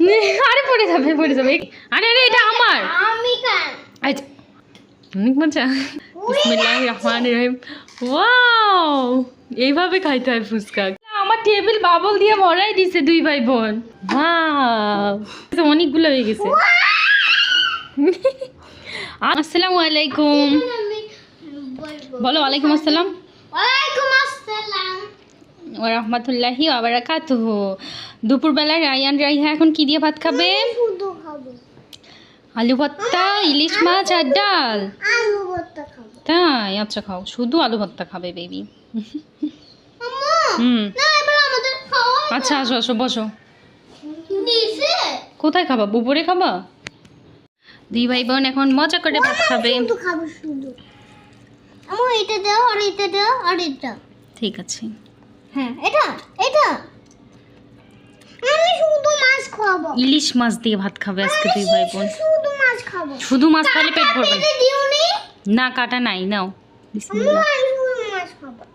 আরে পড়ে যাবে পড়ে যাবে। আরে আরে এটা আমার। আচ্ছা। অনেক মজা। বিসমিল্লাহ রহমান রহিম। ওয়াও! এইভাবে খাইতে হয় ফুচকা। আমার টেবিল বাবল দিয়ে ভরাই দিছে দুই ভাই বোন ওয়াও অনেকগুলো হয়ে গেছে। আসসালামু আলাইকুম। বলো ওয়ালাইকুম আসসালাম। ওয়ালাইকুম আসসালাম। ও রহমতুল্লাহি আবরাকাতুহ দুপুরবেলা রায়ান রাইহা এখন কি দিয়ে ভাত খাবে? আলু ভর্তা ইলিশ মাছ আর ডাল। তাই আচ্ছা খাও। শুধু আলু ভর্তা খাবে বেবি হুম। আচ্ছা আসো আসো বসো। কোথায় খাবা? বুপরে খাবা? দুই ভাই বোন এখন মজা করে ভাত খাবে। এটা দাও আর এটা দাও আর এটা। ঠিক আছে। হ্যাঁ এটা এটা। আমি শুধু মাছ খাব। ইলিশ মাছ দিয়ে ভাত খাবে আজকে তুই ভাই বোন। শুধু মাছ খাব। শুধু মাছ খাইলে পেট ভরবে। না। কাটা নাই নাও।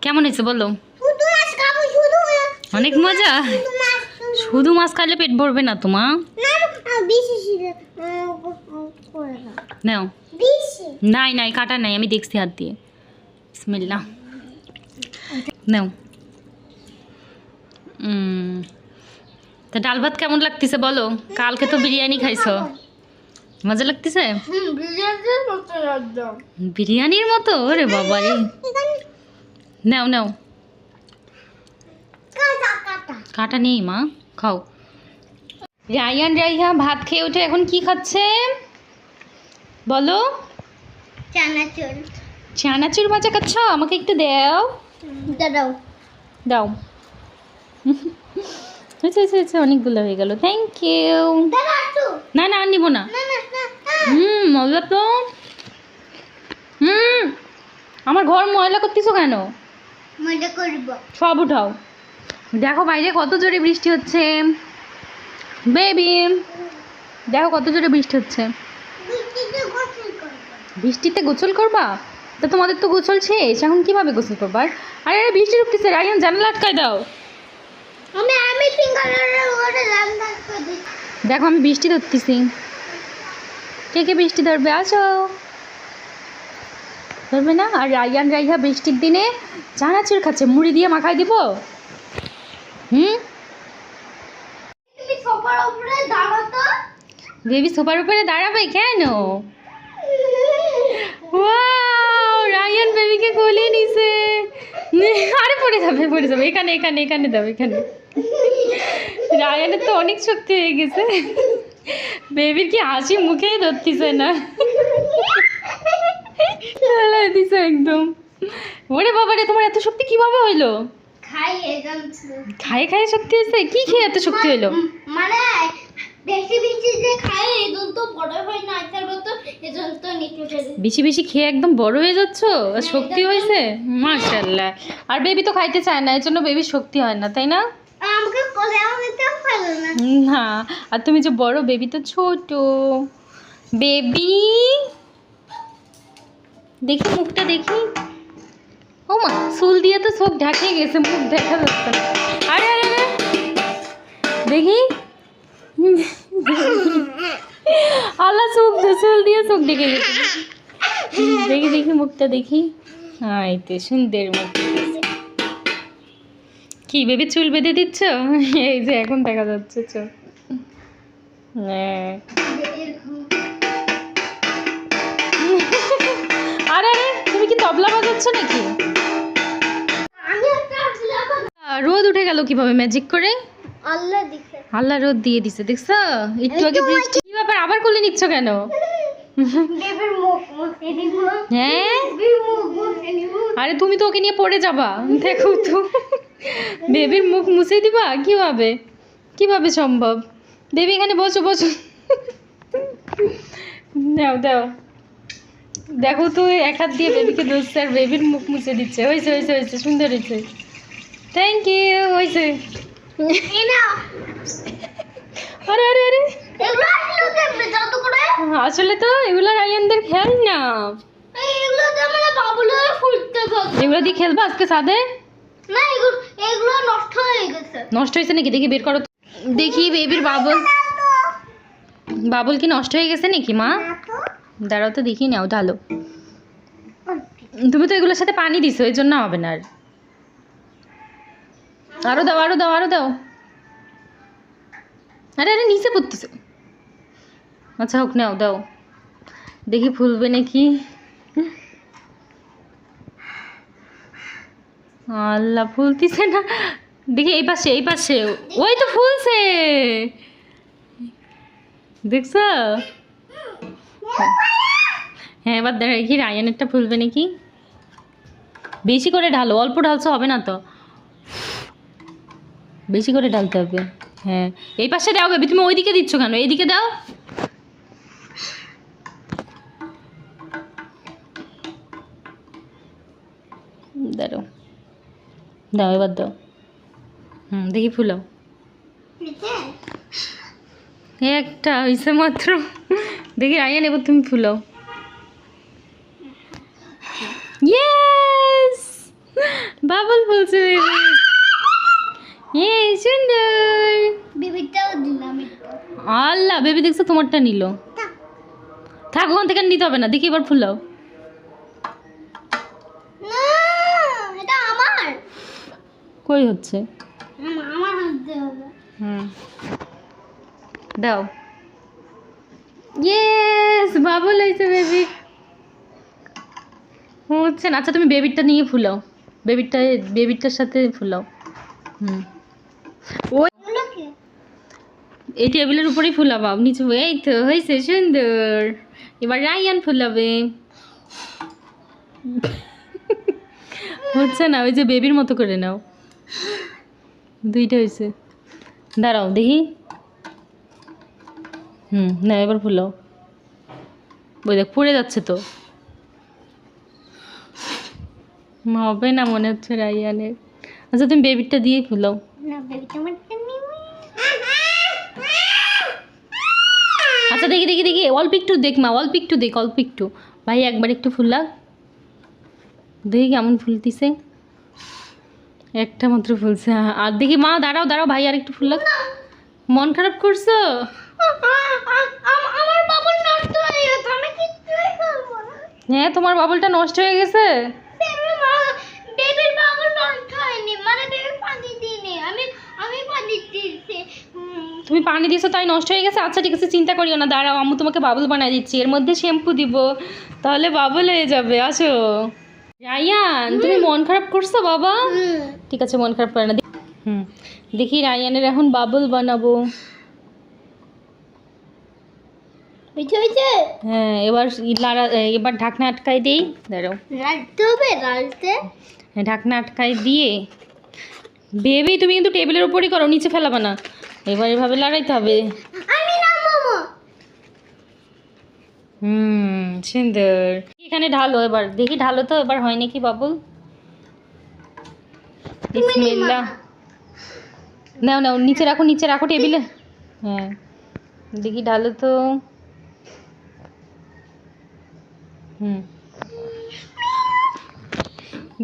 কেমন হয়েছে বলো? অনেক মজা? শুধু মাছ খাইলে পেট ভরবে না তোমা? নাও। নাই নাই কাটা নাই আমি দেখছি হাত দিয়ে। বিসমিল্লা নাও। উম, তা ডাল ভাত কেমন লাগতেছে বলো? কালকে তো বিরিয়ানি খাইছো। মজা লাগতেছে? বিরিয়ানির মতো ওরে বাবা রে। নাও নাও। কাটা। নেই মা। খাও। রায়ান রাইহা ভাত খেয়ে উঠে এখন কি খাচ্ছে? বলো। চানাচুর। চানাচুর ভাজা খাচ্ছ? আমাকে একটু দাও। দাও। দাও। হয়েছে হয়েছে হয়েছে অনেকগুলো হয়ে গেল। থ্যাংক ইউ না না আর নিবো না। হুম মজা তো। হুম আমার ঘর ময়লা করতেছো কেন? সব উঠাও। দেখো বাইরে কত জোরে বৃষ্টি হচ্ছে। বেবি দেখো কত জোরে বৃষ্টি হচ্ছে। বৃষ্টিতে গোসল করব। তা তোমাদের তো গোসল শেষ এখন কীভাবে গোসল করবা? আরে আরে বৃষ্টি ঢুকতেছে রায়ন জানালা আটকায় দাও। আমি আমি পিঙ্ক কালারের ওরে রান্না করে। দেখো আমি বৃষ্টি ধরতেছি। কে কে বৃষ্টি ধরবে? আসো। ধরবে না? আর রায়ান রাইহা বৃষ্টির দিনে চানাচুর খাচ্ছে। মুড়ি দিয়ে মাখাই দিব? হুম? বেবি সোফার উপরে দাঁড়াবে কেন? রায়ান বেবিকে কোলে নিছে। আরে পড়ে যাবে পড়ে যাবে। এখানে এখানে এখানে দাও এখানে। রায়ানের তো অনেক শক্তি হয়ে গেছে। বেবির কি হাসি মুখেই ধরতিছে না। দিছে একদম। ওরে বাবা রে তোমার এত শক্তি কীভাবে হইল? খাই খায়ে শক্তি হয়েছে? কি খেয়ে এত শক্তি হইল? মানে বেশি বেশি যে খাই এজন তো বড় হয় না আজকাল তো এজন তো নিচে বেশি বেশি খেয়ে একদম বড় হয়ে যাচ্ছ? আর শক্তি হয়েছে? মাশাল্লাহ আর বেবি তো খাইতে চায় না এর জন্য বেবির শক্তি হয় না তাই না? আমাকে কোলে আমাকে ফেলো না। না, আর তুমি যে বড় বেবি তো ছোট। বেবি দেখি মুখটা দেখি। ও মা, চুল দিয়ে তো চোখ ঢাকে গেছে, মুখ দেখা যাচ্ছে না। আরে আরে আরে। দেখি। আল্লাহ, চোখ চুল দিয়ে চোখ ঢেকে গেছে। দেখি দেখি মুখটা দেখি। এই তো সুন্দর মুখ কি বেবি চুল বেঁধে দিচ্ছ? এই যে এখন দেখা যাচ্ছে চোখ হ্যাঁ। আরে আরে তুমি কি তবলা বাজাচ্ছ নাকি? রোদ উঠে গেল কীভাবে ম্যাজিক করে? আল্লাহ রোদ দিয়ে দিছে দেখছ? একটু আগে বৃষ্টি কি ব্যাপার আবার কোলে নিচ্ছ কেন? হ্যাঁ? আরে তুমি তো ওকে নিয়ে পড়ে যাবা। দেখো তো। বেবির মুখ মুছে দিবা? কীভাবে? কীভাবে সম্ভব? দেবী এখানে বসো বসো। দাও দাও। দেখো তো এক হাত দিয়ে বেবিকে ধরছে আর বেবির মুখ মুছে দিচ্ছে। হয়েছে হয়েছে হয়েছে সুন্দর হয়েছে। থ্যাংক ইউ হয়েছে। আরে আরে আরে। আসলো তো এগুলো রায়ানদের খেয়াল না। এগুলো দিয়ে খেলবা আজকে সাদে না এগুলো এগুলো নষ্ট হয়ে গেছে। নষ্ট হয়েছে নাকি? দেখি বের করো দেখি বেবির বাবল। বাবুল কি নষ্ট হয়ে গেছে নাকি মা? দাঁড়াও তো দেখি নাও ঢালো। তুমি তো এগুলোর সাথে পানি দিছো এই জন্য হবে না আর। আরও দাও আরও দাও আরও দাও। আরে আরে নিচে পড়তেছে। আচ্ছা হোক নাও দাও। দেখি ফুলবে নাকি। আল্লাহ, ফুলতিছে না। দেখি এই পাশে এই পাশে। ওই তো ফুলছে। দেখছ? হ্যাঁ এবার দেখি রায়ানেরটা ফুলবে নাকি। বেশি করে ঢালো, অল্প ঢালছো হবে না তো? বেশি করে ঢালতে হবে। হ্যাঁ এই পাশে দাও তুমি ওইদিকে দিচ্ছ কেন? এইদিকে দাও। দাও এবার দাও। হুম দেখি ফুলাও। একটা হয়েছে মাত্র। দেখি আইয়া নেব তুমি ফুলাও। ইয়েস বাবল ফুলছে বেবি ইয়ে সুন্দর। বেবিটাও দিলাম আল্লাহ বেবি দেখছ তোমারটা নিল। থাক। ওখান থেকে নিতে হবে না। দেখি এবার ফুলাও না এটা আমার কই হচ্ছে? হুম। দাও। ইয়েস বাবল হয়েছে বেবি হচ্ছে না। আচ্ছা তুমি বেবিটা নিয়ে ফুলাও। বেবিটা বেবিটার সাথে ফুলাও। হুম। ওই এই টেবিলের উপরেই ফুলাবা। নিচে এই তো হয়েছে সুন্দর। এবার রায়ান ফুলাবে। হচ্ছে না ওই যে বেবির মতো করে নাও। দুইটা হয়েছে দাঁড়াও দেখি। হুম না এবার ফুলাও। ওই দেখ পড়ে যাচ্ছে তো। হবে না মনে হচ্ছে রায়ানের আচ্ছা তুমি ফুলাও। বেবিটা আমারটা নিবি আচ্ছা দেখি দেখি দেখি। অল্প একটু দেখ মা অল্প একটু দেখ অল্প একটু। ভাই একবার একটু ফুল। লাগ দেখি কেমন ফুলতিছে। একটা মাত্র ফুলছে। আর দেখি মা দাঁড়াও দাঁড়াও ভাই আর একটু ফুল লাগ মন খারাপ করছ? হয়ে হ্যাঁ তোমার বাবলটা নষ্ট হয়ে গেছে? উম, তুমি পানি দিয়েছ তাই নষ্ট হয়ে গেছে? আচ্ছা ঠিক আছে চিন্তা করিও না দাঁড়াও আমি তোমাকে বাবল বানাই দিচ্ছি। এর মধ্যে শ্যাম্পু দিব তাহলে বাবল হয়ে যাবে আসো। রায়ান তুমি মন খারাপ করছ বাবা? ঠিক আছে মন খারাপ করে না। হুম। দেখি রায়ানের এখন বাবল বানাবো। হ্যাঁ এবার লাড়া এবার ঢাকনা আটকাই দিই। দাঁড়াও। হ্যাঁ, ঢাকনা আটকাই দিয়ে। তুমি কিন্তু টেবিলের উপরই করো নিচে ফেলাবে না। এবার এভাবে লড়াইতে হবে। হুম। সুন্দর এখানে ঢালো এবার দেখি ঢালো তো এবার হয় নাকি বাবুল? বিসমিল্লাহ। নাও নাও নিচে রাখো নিচে রাখো টেবিলে। হ্যাঁ দেখি ঢালো তো। হুম।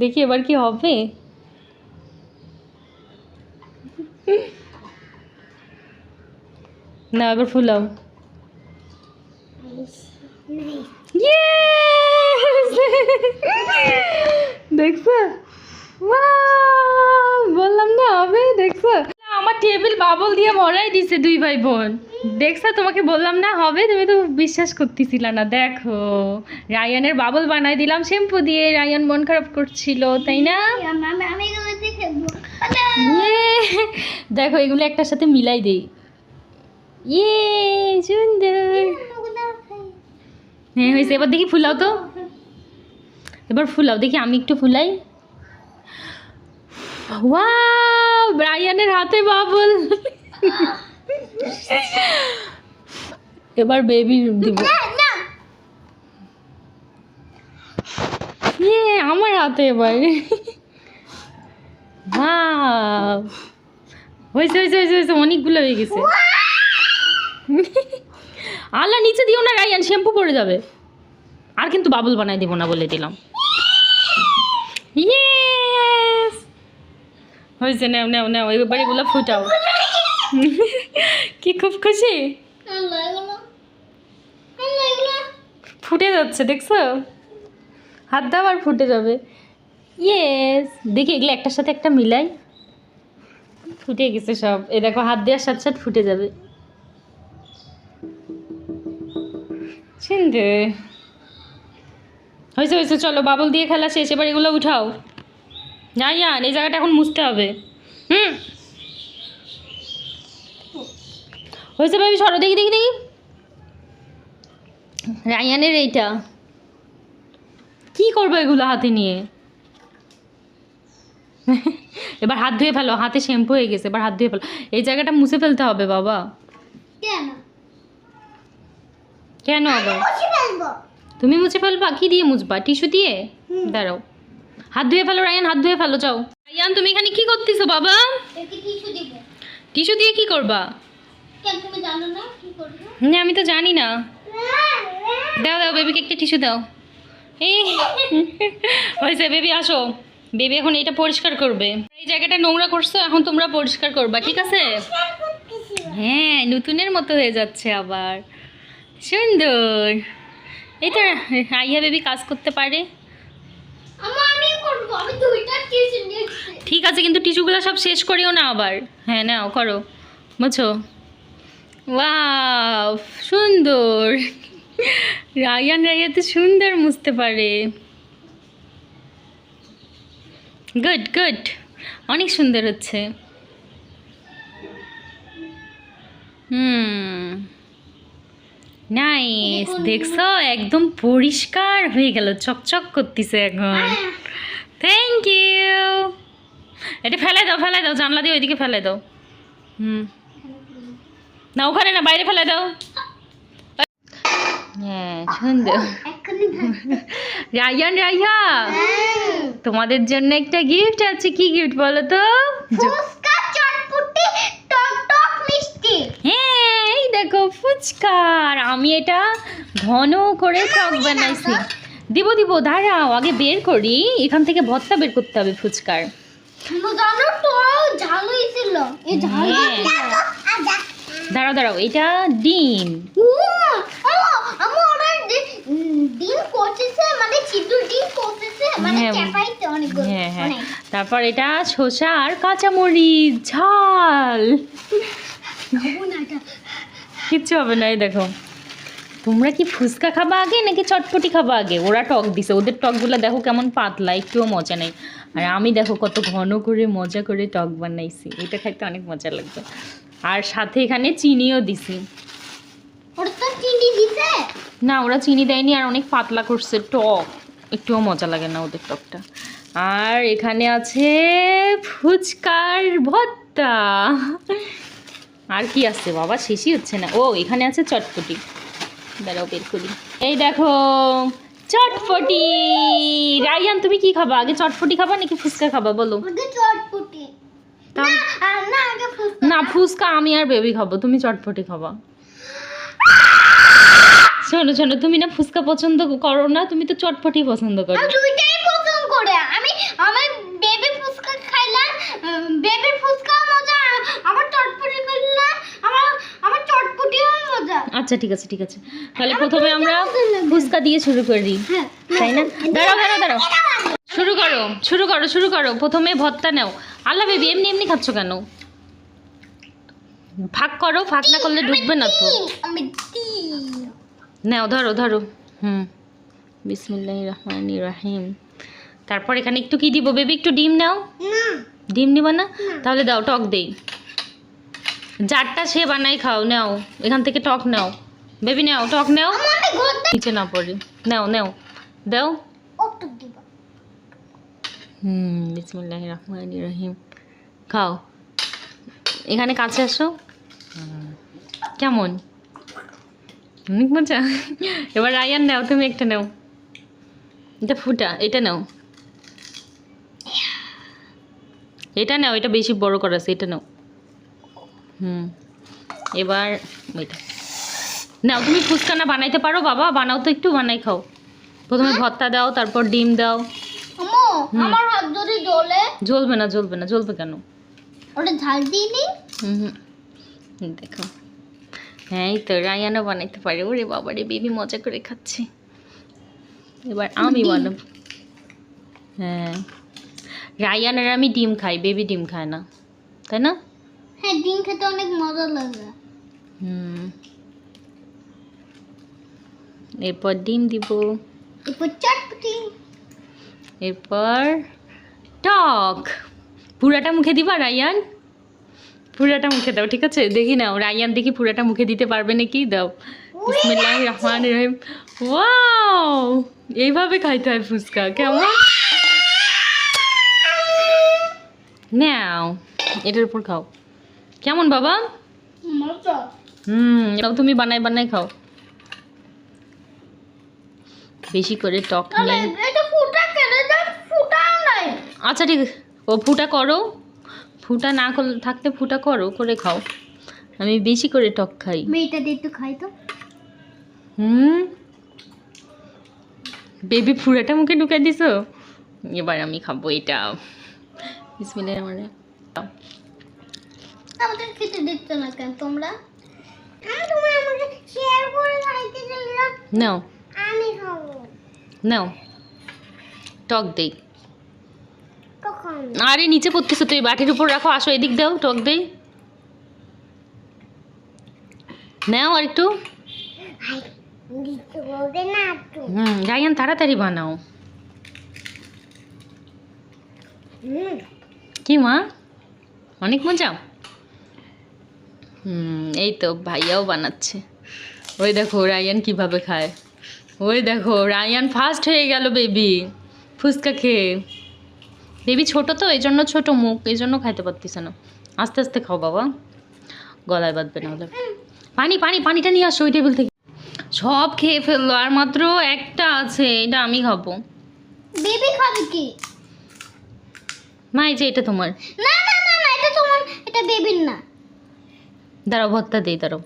দেখি এবার কি হবে। না এবার ফুলাও! দেখছ! বললাম না হবে দেখছ? আমার টেবিল বাবল দিয়ে ভরাই দিছে দুই ভাই বোন দেখছ তোমাকে বললাম না হবে তুমি তো বিশ্বাস করতেছিল না। দেখো রায়ানের বাবল বানাই দিলাম শ্যাম্পু দিয়ে রায়ান মন খারাপ করছিল তাই না! দেখো এগুলো একটার সাথে মিলাই দেই। ইয়ে সুন্দর। হ্যাঁ হয়েছে। এবার দেখি ফুলাও তো। এবার ফুলাও দেখি আমি একটু ফুলাই ওয়াও ব্রায়ানের হাতে বাবুল এবার বেবি দিব। আমার হাতে এবার। হয়েছে হয়েছে হয়েছে হয়েছে, অনেকগুলো হয়ে গেছে। আল্লাহ নিচে দিও না রায়ান শ্যাম্পু পড়ে যাবে। আর কিন্তু বাবুল বানাই দিব না বলে দিলাম। ইয়েস হয়েছে, নাও নাও নাও এবার এগুলো ফুটাও। কি খুব খুশি? ফুটে যাচ্ছে, দেখছ? হাত দাও আর ফুটে যাবে। ইয়েস দেখি, এগুলো একটার সাথে একটা মিলাই। ফুটে গেছে সব। এ দেখো, হাত দেওয়ার সাথে সাথে ফুটে যাবে। সুন্দর হয়েছে হয়েছে, চলো, বাবল দিয়ে খেলা শেষ, এবার এগুলো উঠাও। না আন এই জায়গাটা এখন মুছতে হবে। হুম। হয়েছে বেবি সরো, দেখি দেখি দেখি। রায়ানের এইটা। কি করব এগুলো হাতে নিয়ে? এবার হাত ধুয়ে ফেলো, হাতে শ্যাম্পু হয়ে গেছে, এবার হাত ধুয়ে ফেলো। এই জায়গাটা মুছে ফেলতে হবে, বাবা। কেন? কেন আবার? তুমি মুছে ফেলবা? কি দিয়ে মুছবা? টিস্যু দিয়ে? দাঁড়াও। হাত ধুয়ে ফেলো রায়ান হাত ধুয়ে ফেলো যাও। রায়ান তুমি এখানে কি করতেছো বাবা? টিস্যু দিয়ে কি করবা? না আমি তো জানি না। দাও দাও বেবিকে একটা টিস্যু দাও। এই হয়েছে বেবি আসো। বেবি এখন এটা পরিষ্কার করবে। এই জায়গাটা নোংরা করছ এখন তোমরা পরিষ্কার করবা ঠিক আছে? হ্যাঁ নতুনের মতো হয়ে যাচ্ছে আবার। সুন্দর। এই তো আইয়া বেবি কাজ করতে পারে। ঠিক আছে কিন্তু টিস্যুগুলো সব শেষ করিও না আবার। হ্যাঁ নাও করো। বুঝছ? ওয়াও সুন্দর। রায়ান রাইয়া তো সুন্দর মুছতে পারে। Good good. অনেক সুন্দর হচ্ছে। হুম। নাইস দেখছ? একদম পরিষ্কার হয়ে গেল। চকচক করতেছে এখন। থ্যাংক ইউ এটা ফেলে দাও ফেলে দাও। জানলা দিয়ে ওইদিকে ফেলে দাও। হুম। না ওখানে না বাইরে ফেলে দাও। হ্যাঁ সুন্দর। এক্ষুনি রায়ান রাইয়া তোমাদের জন্য একটা গিফট আছে। কি গিফট বলো তো? হ্যাঁ এই দেখো ফুচকার আমি এটা ঘন করে টক বানাইছি। দিব দিব দাঁড়াও আগে বের করি। এখান থেকে ভর্তা বের করতে হবে ফুচকার। হ্যাঁ। দাঁড়াও দাঁড়াও এটা ডিম। মানে মানে হ্যাঁ। হ্যাঁ হ্যাঁ। তারপর এটা শসা আর কাঁচামরিচ ঝাল। কিচ্ছু হবে না এই দেখো। তোমরা কি ফুচকা খাবা আগে নাকি চটপটি খাবা আগে? ওরা টক দিছে ওদের টকগুলো দেখো কেমন পাতলা একটুও মজা নেই। আর আমি দেখো কত ঘন করে মজা করে টক বানাইছি এটা খাইতে অনেক মজা লাগবে। আর সাথে এখানে চিনিও দিছি। না ওরা চিনি দেয়নি আর অনেক পাতলা করছে টক একটুও মজা লাগে না ওদের টকটা। আর এখানে আছে ফুচকার ভর্তা। আর কি আছে বাবা? শেষই হচ্ছে না। ও এখানে আছে চটপটি। দাঁড়াও বের করি। এই দেখো চটপটি! রাইয়ান তুমি কি খাবা? আগে চটপটি খাবা নাকি ফুচকা খাবা? বলো। চটপটি। না ফুচকা আমি আর বেবি খাব তুমি চটপটি খাবা। শোনো শোনো তুমি না ফুচকা পছন্দ করো না তুমি তো চটপটি পছন্দ করো আমি দুইটাই পছন্দ করে আমি আমি বেবি ফুচকা খাইলাম বেবি ফুচকা মজা আমার চটপটি খাইলাম আমার আমার চটপটিও মজা আচ্ছা ঠিক আছে ঠিক আছে। তাহলে প্রথমে আমরা ফুচকা দিয়ে শুরু করি। হ্যাঁ তাই না? দাঁড়াও দাঁড়াও দাঁড়াও। শুরু করো শুরু করো শুরু করো। প্রথমে ভর্তা নাও। আল্লাহ বেবি এমনি এমনি খাচ্ছ কেন? ফাঁক করো ফাঁক না করলে ঢুকবে না তো। নাও ধরো ধরো। হুম। বিসমিল্লাহ রহমান রাহিম। তারপর এখানে একটু কি দিব? বেবি একটু ডিম নাও। না। ডিম নিবা না। তাহলে দাও টক দেই। যারটা সে বানাই খাও নাও। এখান থেকে টক নাও। বেবি নাও টক নাও। নিচে না পড়ে। নাও নাও। দাও। হুম বিসমুল্লাহ রহমান রহিম। খাও। এখানে কাছে আসো। কেমন? অনেক মজা। এবার রায়ান নাও তুমি একটা নাও। এটা ফুটা এটা নাও। এটা নাও এটা বেশি বড় করা আছে এটা নাও। হুম। এবার এটা নাও তুমি ফুচকা না বানাইতে পারো বাবা বানাও তো একটু বানাই খাও। প্রথমে ভর্তা দাও তারপর ডিম দাও। আমার হাত ডলে জ্বলবে না জ্বলবে না জ্বলবে কেন? ওটা ঝাল দিইনি হুম। দেখো। হ্যাঁ এই তো রায়ানও বানাইতে পারে। ওরে বাবারে বেবি মজা করে খাচ্ছে। এবার আমি। বানাবো। হ্যাঁ। রায়ান আর আমি ডিম খাই বেবি ডিম খায় না। তাই না? হ্যাঁ ডিম খেতে অনেক মজা লাগে। হুম। এরপর ডিম দিব। এরপর চটপটি। এরপর টক। পুরাটা মুখে দিবা রায়ান? পুরাটা মুখে দাও ঠিক আছে? দেখি নাও রায়ান দেখি পুরাটা মুখে দিতে পারবে নাকি? দাও। বিসমিল্লাহ রহমান রহিম। ওয়াও! এইভাবে খাইতে হয় ফুচকা কেমন? নাও এটার উপর খাও। কেমন বাবা? হুম এটাও তুমি বানাই বানাই খাও। বেশি করে টক নাই। আচ্ছা ঠিক ও ফুটা করো। ফুটা না থাকতে ফুটা করো করে খাও। আমি বেশি করে টক খাই। মেয়েটা দিয়ে একটু খাই তো। হুম? বেবি ফুরাটা মুখে ঢুকাই দিছো? এবার আমি খাব এটা। বিসমিল্লাহ রহমানির রহিম। আমাদের খেতে দিচ্ছ না কেন? তোমরা? আমি তোমার আমাকে শেয়ার করে খাইতে নাও। আমি খাব। নাও। টক দেই। কখন? আরে নিচে পড়তেছো তুই বাটির উপর রাখো আসো এদিক দাও টক দেই। নাও আর একটু। হুম রায়ান তাড়াতাড়ি বানাও। কি মা? অনেক মজা? এই তো ভাইয়াও বানাচ্ছে। ওই দেখো রায়ান কীভাবে খায়। ওই দেখো রায়ান ফার্স্ট হয়ে গেল বেবি ফুচকা খেয়ে। বেবি ছোট তো এই জন্য ছোটো মুখ এই জন্য খাইতে পারতেছে না। আস্তে আস্তে খাও বাবা। গলায় বাঁধবে না হলে পানি পানি পানিটা নিয়ে আসো ওই টেবিল থেকে। সব খেয়ে ফেলল আর মাত্র একটা আছে এটা আমি খাব। বেবি খাবে কি? মা এই যে এটা তোমার। না না না না এটা তোমার এটা বেবির না। দাঁড়াও ভত্তা দিই দাঁড়াও।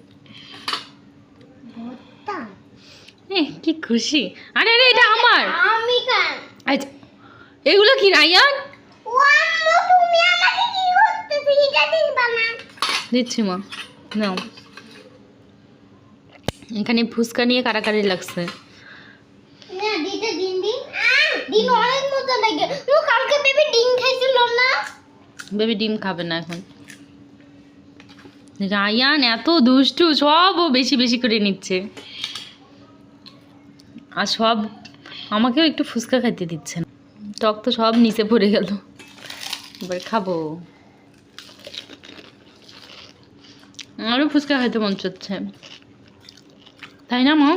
এ কি খুশি। আরে আরে এটা আমার। আমি আচ্ছা এগুলো কি রায়ান? ও আম্মু তুমি আমাকে কি করতেছো? এটা দিবা না। দিচ্ছি মা। নাও। এখানে ফুচকা নিয়ে কারাকারি লাগছে। না দিতে দিন দিন। দিন অনেক মজা লাগে। ও কালকে বেবি ডিম খাইছিল না? বেবি ডিম খাবে না এখন। রায়ান এত দুষ্টু সব ও বেশি বেশি করে নিচ্ছে। আর সব আমাকেও একটু ফুচকা খাইতে দিচ্ছে না। টক তো সব নিচে পড়ে গেল। এবার খাব। আমারও ফুচকা খাইতে মন চাচ্ছে। তাই না মা?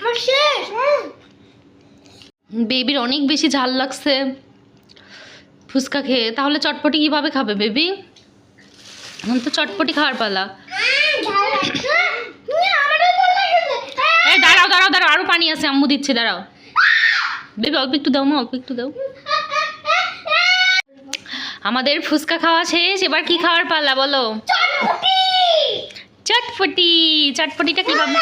আমার বেবির অনেক বেশি ঝাল লাগছে ফুচকা খেয়ে। তাহলে চটপটি কীভাবে খাবে বেবি? এখন তো চটপটি খাওয়ার পালা। এই দাঁড়াও দাঁড়াও দাঁড়াও আরও পানি আছে আম্মু দিচ্ছে দাঁড়াও। বেবি অল্প একটু দাও মা অল্প একটু দাও। আমাদের ফুচকা খাওয়া শেষ এবার কি খাওয়ার পালা বলো? চটপটি। চটপটি চটপটিটা কীভাবে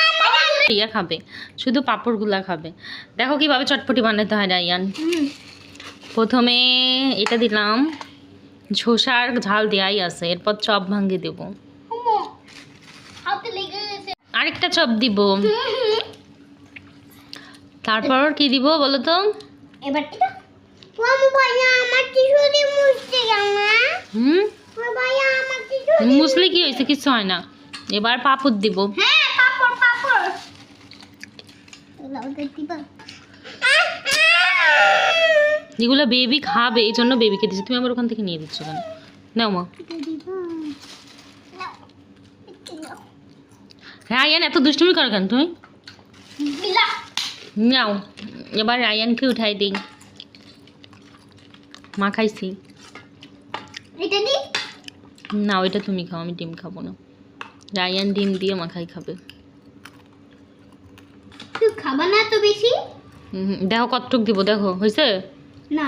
ইয়া খাবে শুধু পাঁপড়গুলা খাবে। দেখো কীভাবে চটপটি বানাতে হয় রাইয়ান প্রথমে এটা দিলাম। ঝোসার ঝাল দেওয়াই আছে এরপর চপ ভাঙ্গি দেব। আরেকটা চপ দিব। তারপর কি দিব বলো তো? মুসলি কি হয়েছে? কিছু হয় না। এবার পাপড় দিব। হ্যাঁ পাপড় পাপড়। দিবা। যেগুলো বেবি খাবে এই জন্য বেবিকে দিচ্ছি তুমি আমার ওখান থেকে নিয়ে দিচ্ছ কেন? নাও মা। রায়ান এত দুষ্টুমি কর কেন তুমি? নাও এবার রায়ানকে উঠাই দিই। মা খাইছি। এটা না ওইটা তুমি খাও আমি ডিম খাব না। রায়ান ডিম দিয়ে মাখাই খাবে। খাবা না তো বেশি? দেখো কতটুক দিব দেখো হয়েছে না।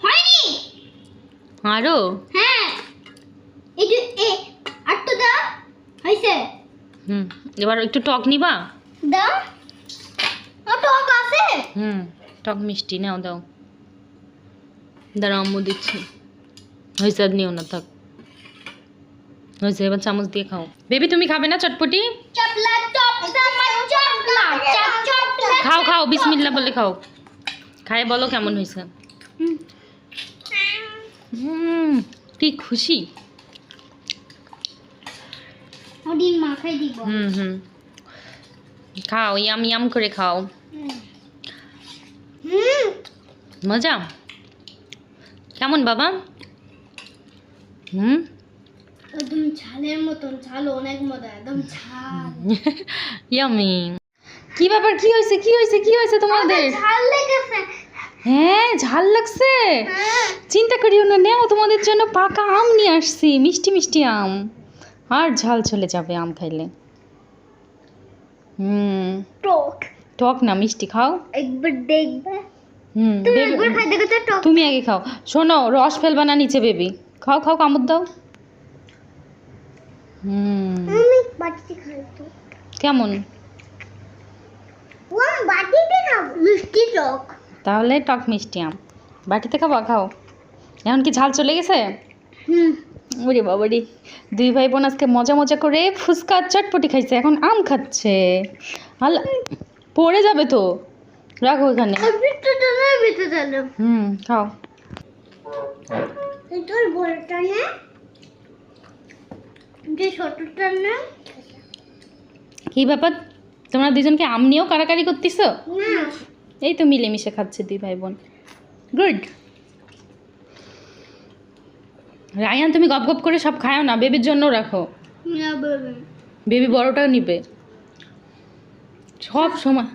হয়নি। আরও হ্যাঁ। এই যে এ আর তো দাও। হয়েছে। হুম এবার একটু টক নিবা? দাও। ও টক আছে। হুম টক মিষ্টি নাও দাও। দাঁড়াও আম্মু দিচ্ছি। হয়েছে আর নিও না থাক। হয়েছে এবার চামচ দিয়ে খাও। বেবি তুমি খাবে না চটপটি? চপ খাও খাও বিসমিল্লা বলে খাও। খাই বলো কেমন হয়েছে? কি খুশি? হুম হুম। খাও ইয়াম ইয়াম করে খাও। হুম। মজা? কেমন বাবা? হুম? একদম ঝালের মতন ঝাল অনেক মজা একদম ঝাল। ইয়ামি কি ব্যাপার কি হয়েছে কি হয়েছে কি হয়েছে তোমাদের? ঝাল লেগেছে। হ্যাঁ ঝাল লাগছে। হ্যাঁ। চিন্তা করিও না নেও তোমাদের জন্য পাকা আম নিয়ে আসছি মিষ্টি মিষ্টি আম। আর ঝাল চলে যাবে আম খাইলে। হুম। টক। টক না মিষ্টি খাও। একবার দেখবে। হুম তুমি আগে খাও। শোনো রস ফেলবা না নিচে বেবি। খাও খাও কামড় দাও। হুম। কেমন? মিষ্টি টক। তাহলে টক মিষ্টি আম। বাটিতে খাবা? খাও। এখন কি ঝাল চলে গেছে? ওরে বাবারি। দুই ভাই বোন আজকে মজা মজা করে ফুচকা চটপটি খাইছে এখন আম খাচ্ছে। আল্লাহ পড়ে যাবে তো। রাখো চলে হুম খাও। কি ব্যাপার? তোমরা দুজনকে আম নিয়েও কারাকারি করতেছো? না। এই তো মিলেমিশে খাচ্ছে দুই ভাই বোন। গুড রায়ান তুমি গপ গপ করে সব খায়ও না বেবির জন্য রাখো। বেবি বড়টা নিবে। সব সময়